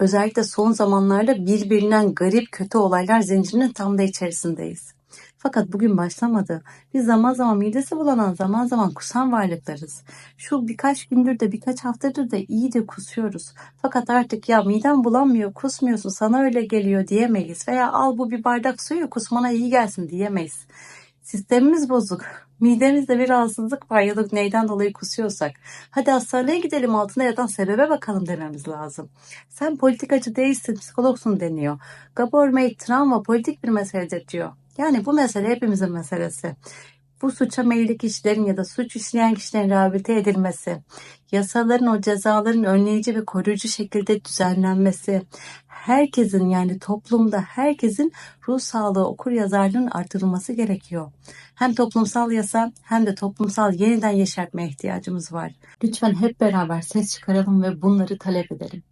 Özellikle son zamanlarda birbirinden garip kötü olaylar zincirinin tam da içerisindeyiz. Fakat bugün başlamadı. Biz zaman zaman midesi bulanan, zaman zaman kusan varlıklarız. Şu birkaç gündür de birkaç haftadır da iyi de kusuyoruz. Fakat artık ya midem bulanmıyor, kusmuyorsun, sana öyle geliyor diyemeyiz. Veya al bu bir bardak suyu kusmana iyi gelsin diyemeyiz. Sistemimiz bozuk. Midemizde bir rahatsızlık var ya da neyden dolayı kusuyorsak. Hadi hastaneye gidelim altında yatan sebebe bakalım dememiz lazım. Sen politikacı değilsin, psikologsun deniyor. Government travma politik bir meseledir diyor. Yani bu mesele hepimizin meselesi. Bu suça meyilli kişilerin ya da suç işleyen kişilerin rehabilite edilmesi, yasaların o cezaların önleyici ve koruyucu şekilde düzenlenmesi, herkesin yani toplumda herkesin ruh sağlığı okur yazarlığının artırılması gerekiyor. Hem toplumsal yasa hem de toplumsal yeniden yeşertmeye ihtiyacımız var. Lütfen hep beraber ses çıkaralım ve bunları talep edelim.